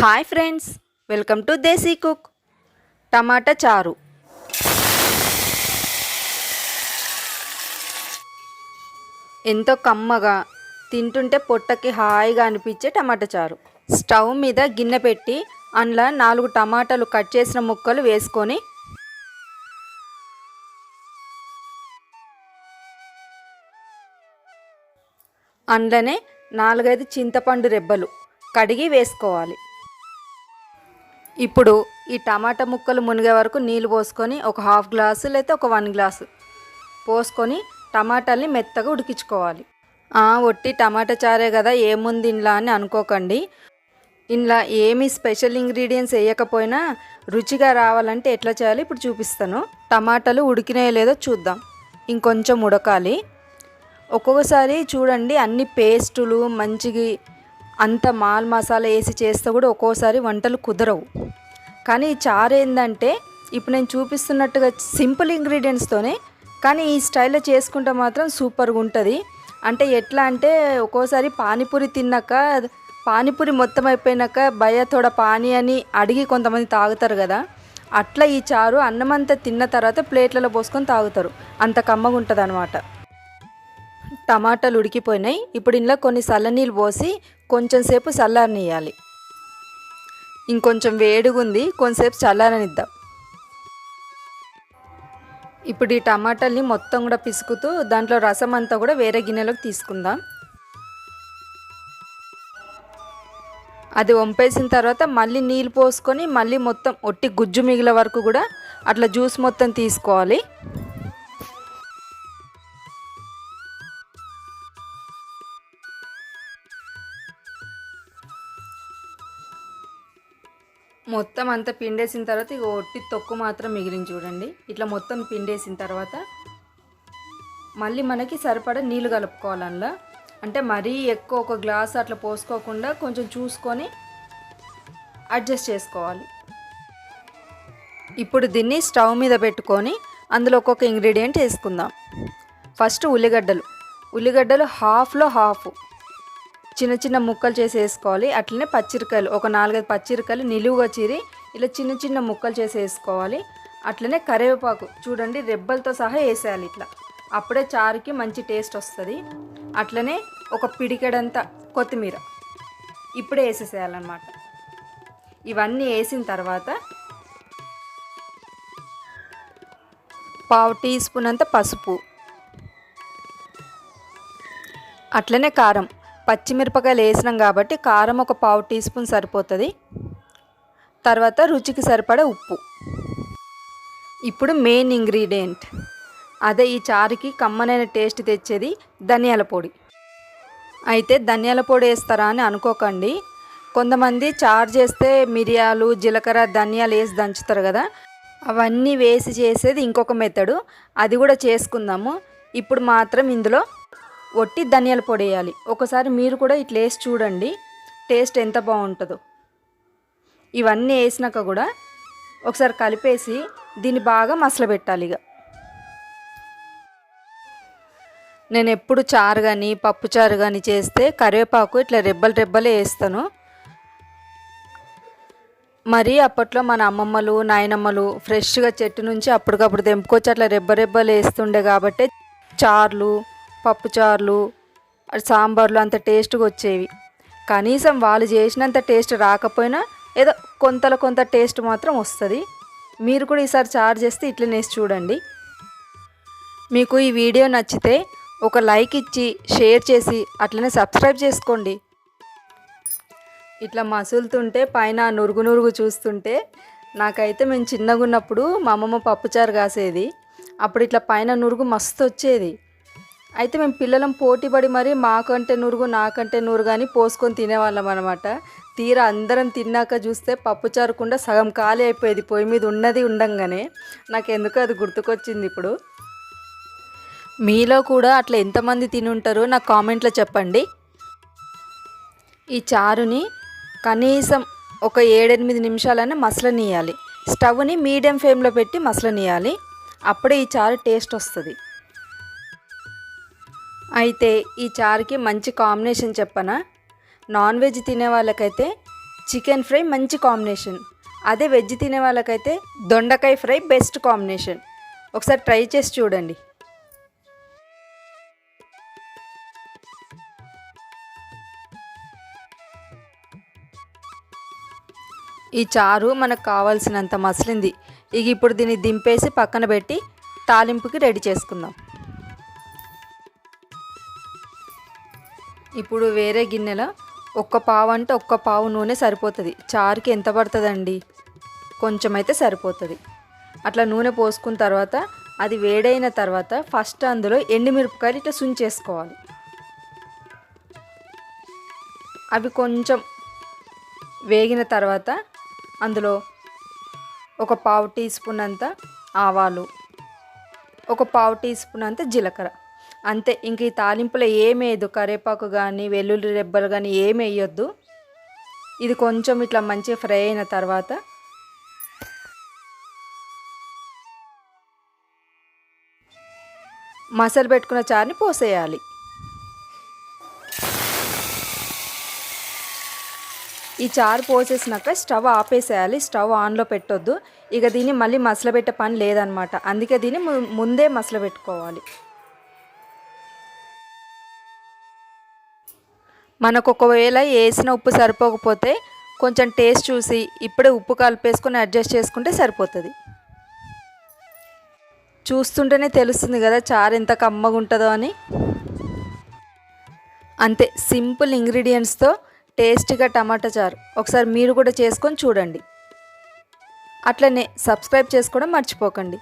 Hi friends welcome to Desi cook. టమాటా చారు. ఎంతో కమ్మగా తింటుంటే పొట్టకి హాయిగా అనిపించే టమాటా చారు. స్టవ్ మీద గిన్నె పెట్టి అందులో నాలుగు టమాటాలు కట్ చేసిన ముక్కలు వేసుకొని అందులోనే నాలుగైదు చింతపండు రెబ్బలు కడిగి వేసుకోవాలి. ఇప్పుడు ఈ టమాటా ముక్కలు మునిగే వరకు నీళ్ళు పోసుకొని ఒక హాఫ్ గ్లాసు లేకపోతే ఒక వన్ గ్లాసు పోసుకొని టమాటాల్ని మెత్తగా ఉడికించుకోవాలి. ఒట్టి టమాటా చారే కదా ఏముంది ఇంట్లో అని అనుకోకండి. ఇంట్లో ఏమి స్పెషల్ ఇంగ్రీడియంట్స్ వేయకపోయినా రుచిగా రావాలంటే ఎట్లా చేయాలో ఇప్పుడు చూపిస్తాను. టమాటాలు ఉడికినాయో లేదో చూద్దాం. ఇంకొంచెం ఉడకాలి. ఒక్కొక్కసారి చూడండి అన్ని పేస్టులు మంచిగా అంత మాల్ మసాలా వేసి చేస్తే కూడా ఒక్కోసారి వంటలు కుదరవు. కానీ ఈ చారు ఏంటంటే ఇప్పుడు నేను చూపిస్తున్నట్టుగా సింపుల్ ఇంగ్రీడియంట్స్తోనే కానీ ఈ స్టైల్లో చేసుకుంటే మాత్రం సూపర్గా ఉంటుంది. అంటే ఎట్లా అంటే ఒక్కోసారి పానీపూరి తిన్నాక పానీపూరి మొత్తం అయిపోయినాక భయ తోడ పానీ అని అడిగి కొంతమంది తాగుతారు కదా అట్లా ఈ చారు అన్నమంతా తిన్న తర్వాత ప్లేట్లలో పోసుకొని తాగుతారు. అంత కమ్మగా ఉంటుంది అనమాట టమాటాలు ఉడికిపోయినాయి. ఇప్పుడు ఇందులో కొన్ని చల్లనీళ్ళు పోసి కొంచెం సేపు చల్లారనియాలి ఇంకొంచెం వేడిగా ఉంది కొంచెంసేపు చల్లారనిద్దాం. ఇప్పుడు ఈ టమాటాల్ని మొత్తం కూడా పిసుకుతూ దాంట్లో రసం అంతా కూడా వేరే గిన్నెలోకి తీసుకుందాం. అది వంపేసిన తర్వాత మళ్ళీ నీళ్ళు పోసుకొని మళ్ళీ మొత్తం ఒట్టి గుజ్జు మిగిలే వరకు కూడా అట్లా జ్యూస్ మొత్తం తీసుకోవాలి. మొత్తం అంతా పిండేసిన తర్వాత ఇక ఒట్టి తొక్కు మాత్రం మిగిలింది చూడండి. ఇట్లా మొత్తం పిండేసిన తర్వాత మళ్ళీ మనకి సరిపడా నీళ్ళు కలుపుకోవాలి అందులో అంటే మరీ ఎక్కువ ఒక గ్లాస్ అట్లా పోసుకోకుండా కొంచెం చూసుకొని అడ్జస్ట్ చేసుకోవాలి. ఇప్పుడు దీన్ని స్టవ్ మీద పెట్టుకొని అందులో ఒక్కొక్క ఇంగ్రీడియంట్ వేసుకుందాం. ఫస్ట్ ఉల్లిగడ్డలు. ఉల్లిగడ్డలు హాఫ్లో హాఫ్. చిన్న చిన్న ముక్కలు చేసి వేసుకోవాలి అట్లనే పచ్చిరకాయలు ఒక నాలుగైదు పచ్చిరకాయలు నిలువుగా చీరి ఇలా చిన్న చిన్న ముక్కలు చేసి వేసుకోవాలి అట్లనే కరివేపాకు చూడండి రెబ్బలతో సహా వేసేయాలి ఇట్లా. అప్పుడే చారుకి మంచి టేస్ట్ వస్తుంది. అట్లనే ఒక పిడికెడంత కొత్తిమీర ఇప్పుడే వేసేసేయాలన్నమాట. ఇవన్నీ వేసిన తర్వాత పావు టీ స్పూన్ అంత పసుపు. అట్లనే కారం పచ్చిమిరపకాయలు వేసినాం కాబట్టి కారం ఒక పావు టీ స్పూన్ సరిపోతుంది. తర్వాత రుచికి సరిపడే ఉప్పు. ఇప్పుడు మెయిన్ ఇంగ్రీడియంట్. అదే ఈ చారుకి కమ్మనైన టేస్ట్ తెచ్చేది ధనియాల పొడి. అయితే ధనియాల పొడి వేస్తారా అని అనుకోకండి. కొంతమంది చారు చేస్తే మిరియాలు జీలకర్ర ధనియాలు వేసి దంచుతారు కదా. అవన్నీ వేసి చేసేది ఇంకొక మెథడు అది కూడా చేసుకుందాము. ఇప్పుడు మాత్రం ఇందులో ఒట్టి ధనియాల పొడి వేయాలి. ఒకసారి మీరు కూడా ఇట్లా వేసి చూడండి. టేస్ట్ ఎంత బాగుంటుందో. ఇవన్నీ వేసినాక కూడా ఒకసారి కలిపేసి దీన్ని బాగా మసలబెట్టాలి ఇక. నేను ఎప్పుడు చారు కానీ పప్పు చారు కానీ చేస్తే కరివేపాకు ఇట్లా రెబ్బలు రెబ్బలే వేస్తాను. మరి అప్పట్లో మన అమ్మమ్మలు నాయనమ్మలు ఫ్రెష్గా చెట్టు నుంచి అప్పటికప్పుడు తెంపుకొచ్చి అట్లా రెబ్బ రెబ్బలు వేస్తుండే కాబట్టి చార్లు పప్పుచారులు సాంబార్లు అంత టేస్ట్గా వచ్చేవి. కనీసం వాళ్ళు చేసినంత టేస్ట్ రాకపోయినా ఏదో కొంతలో కొంత టేస్ట్ మాత్రం వస్తుంది. మీరు కూడా ఈసారి చార్జ్ చేస్తే ఇట్లనే చూడండి. మీకు ఈ వీడియో నచ్చితే ఒక లైక్ ఇచ్చి షేర్ చేసి అట్లనే సబ్స్క్రైబ్ చేసుకోండి. ఇట్లా మసులుతుంటే పైన నురుగు నురుగు చూస్తుంటే నాకైతే మేము చిన్నగా ఉన్నప్పుడు మా అమ్మమ్మ పప్పుచారు కాసేది. అప్పుడు ఇట్లా పైన నురుగు మస్తు వచ్చేది. అయితే మేము పిల్లలం పోటీపడి మరి మాకంటే నూరుగు నాకంటే నూరు కానీ పోసుకొని తినేవాళ్ళం అనమాట తీరా అందరం తిన్నాక చూస్తే పప్పు చారుకుండా సగం ఖాళీ అయిపోయేది. పొయ్యి మీద ఉన్నది ఉండంగానే నాకు ఎందుకో అది గుర్తుకొచ్చింది ఇప్పుడు. మీలో కూడా అట్లా ఎంతమంది తిని ఉంటారో నాకు కామెంట్లో చెప్పండి. ఈ చారుని కనీసం ఒక ఏడెనిమిది నిమిషాలనే మసలనీయాలి. స్టవ్ని మీడియం ఫ్లేమ్లో పెట్టి మసలనీయాలి. అప్పుడే ఈ చారు టేస్ట్ వస్తుంది. అయితే ఈ చారుకి మంచి కాంబినేషన్ చెప్పనా? నాన్ వెజ్ తినే వాళ్ళకైతే చికెన్ ఫ్రై మంచి కాంబినేషన్ అదే వెజ్ తినే వాళ్ళకైతే దొండకాయ ఫ్రై బెస్ట్ కాంబినేషన్ ఒకసారి ట్రై చేసి చూడండి. ఈ చారు మనకు కావాల్సినంత మసిలింది. ఇక ఇప్పుడు దీన్ని దింపేసి పక్కన పెట్టి తాలింపుకి రెడీ చేసుకుందాం. ఇప్పుడు వేరే గిన్నెలో ఒక్క పావు అంటే ఒక్క పావు నూనె సరిపోతుంది. చారుకి ఎంత పడుతుందండి? కొంచెం అయితే సరిపోతుంది. అట్లా నూనె పోసుకున్న తర్వాత అది వేడైన తర్వాత ఫస్ట్ అందులో ఎండుమిరపకాయలు ఇట్లా సుంచేసుకోవాలి. అవి కొంచెం వేగిన తర్వాత అందులో ఒక పావు టీ స్పూన్ అంత ఆవాలు ఒక పావు టీ స్పూన్ అంత జీలకర్ర. అంతే ఇంక ఈ తాలింపులో ఏమేయదు? కరేపాకు కరివేపాకు కానీ వెల్లుల్లి రెబ్బలు కానీ ఏమి వేయొద్దు ఇది కొంచెం ఇట్లా మంచిగా ఫ్రై అయిన తర్వాత మసాలా పెట్టుకున్న చారుని పోసేయాలి. ఈ చారు పోసేసినాక స్టవ్ ఆపేసేయాలి. స్టవ్ ఆన్లో పెట్టొద్దు. ఇక దీన్ని మళ్ళీ మసలు పెట్టే పని లేదనమాట. అందుకే దీన్ని ము- ముందే మసలబెట్టుకోవాలి. మనకు ఒకవేళ వేసిన ఉప్పు సరిపోకపోతే కొంచెం టేస్ట్ చూసి ఇప్పుడే ఉప్పు కలిపేసుకొని అడ్జస్ట్ చేసుకుంటే సరిపోతుంది. చూస్తుంటేనే తెలుస్తుంది కదా చారు ఎంత కమ్మగా ఉంటుందో అని. అంతే సింపుల్ ఇంగ్రీడియంట్స్తో టేస్టీగా టమాటా చారు. ఒకసారి మీరు కూడా చేసుకొని చూడండి. అట్లనే సబ్స్క్రైబ్ చేసుకోవడం మర్చిపోకండి.